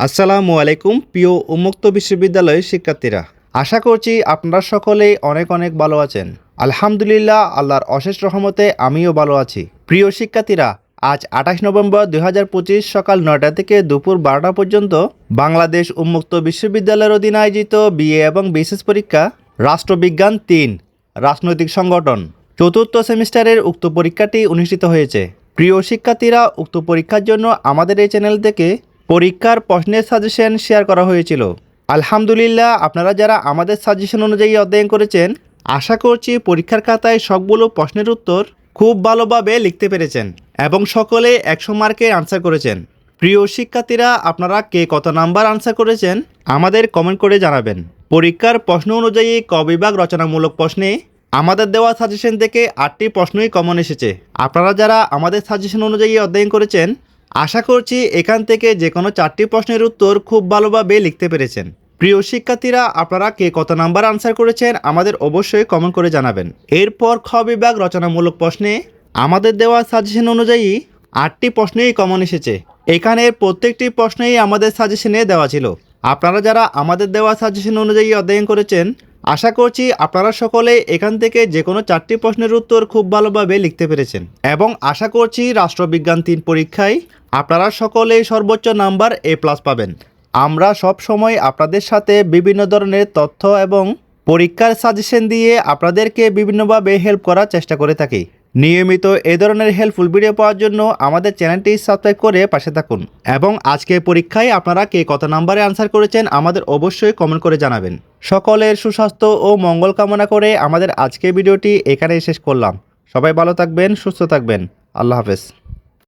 আসসালামু আলাইকুম, প্রিয় উন্মুক্ত বিশ্ববিদ্যালয়ের শিক্ষার্থীরা। আশা করছি আপনারা সকলেই অনেক অনেক ভালো আছেন। আলহামদুলিল্লাহ, আল্লাহর অশেষ রহমতে আমিও ভালো আছি। প্রিয় শিক্ষার্থীরা, আজ আঠাশ নভেম্বর দুই হাজার পঁচিশ সকাল নয়টা থেকে দুপুর বারোটা পর্যন্ত বাংলাদেশ উন্মুক্ত বিশ্ববিদ্যালয়ের অধীনে আয়োজিত বিএ এবং বিশেষ পরীক্ষা রাষ্ট্রবিজ্ঞান তিন, রাজনৈতিক সংগঠন। চতুর্থ সেমিস্টারের উক্ত পরীক্ষাটি অনুষ্ঠিত হয়েছে। প্রিয় শিক্ষার্থীরা, উক্ত পরীক্ষার জন্য আমাদের এই চ্যানেল থেকে পরীক্ষার প্রশ্নের সাজেশন শেয়ার করা হয়েছিল। আলহামদুলিল্লাহ, আপনারা যারা আমাদের সাজেশন অনুযায়ী অধ্যয়ন করেছেন, আশা করছি পরীক্ষার খাতায় সবগুলো প্রশ্নের উত্তর খুব ভালোভাবে লিখতে পেরেছেন এবং সকলে একশো মার্কের আনসার করেছেন। প্রিয় শিক্ষার্থীরা, আপনারা কে কত নাম্বার আনসার করেছেন, আমাদের কমেন্ট করে জানাবেন। পরীক্ষার প্রশ্ন অনুযায়ী ক বিভাগ রচনামূলক প্রশ্নে আমাদের দেওয়া সাজেশন থেকে আটটি প্রশ্নই কমন এসেছে। আপনারা যারা আমাদের সাজেশন অনুযায়ী অধ্যয়ন করেছেন আশা করছি এখান থেকে যে কোনো চারটি প্রশ্নের উত্তর খুব ভালোভাবে লিখতে পেরেছেন। প্রিয় শিক্ষার্থীরা, আপনারা কে কত নাম্বার আনসার করেছেন আমাদের অবশ্যই কমেন্ট করে জানাবেন। এরপর খ বিভাগ রচনামূলক প্রশ্নে আমাদের দেওয়া সাজেশন অনুযায়ী আটটি প্রশ্নেই কমন এসেছে। এখানের প্রত্যেকটি প্রশ্নেই আমাদের সাজেশনে দেওয়া ছিল। আপনারা যারা আমাদের দেওয়া সাজেশন অনুযায়ী অধ্যয়ন করেছেন আশা করছি আপনারা সকলে এখান থেকে যে কোনো চারটি প্রশ্নের উত্তর খুব ভালোভাবে লিখতে পেরেছেন। এবং আশা করছি রাষ্ট্রবিজ্ঞান তিন পরীক্ষায় আপনারা সকলেই সর্বোচ্চ নাম্বার এ প্লাস পাবেন। আমরা সব সময় আপনাদের সাথে বিভিন্ন ধরনের তথ্য এবং পরীক্ষার সাজেশন দিয়ে আপনাদেরকে বিভিন্নভাবে হেল্প করার চেষ্টা করে থাকি। নিয়মিত এ ধরনের হেল্পফুল ভিডিও পাওয়ার জন্য আমাদের চ্যানেলটি সাবস্ক্রাইব করে পাশে থাকুন। এবং আজকের পরীক্ষায় আপনারা কে কত নাম্বারে আনসার করেছেন আমাদের অবশ্যই কমেন্ট করে জানাবেন। সকলের সুস্বাস্থ্য ও মঙ্গল কামনা করে আমাদের আজকের ভিডিওটি এখানেই শেষ করলাম। সবাই ভালো থাকবেন, সুস্থ থাকবেন। আল্লাহ হাফেজ।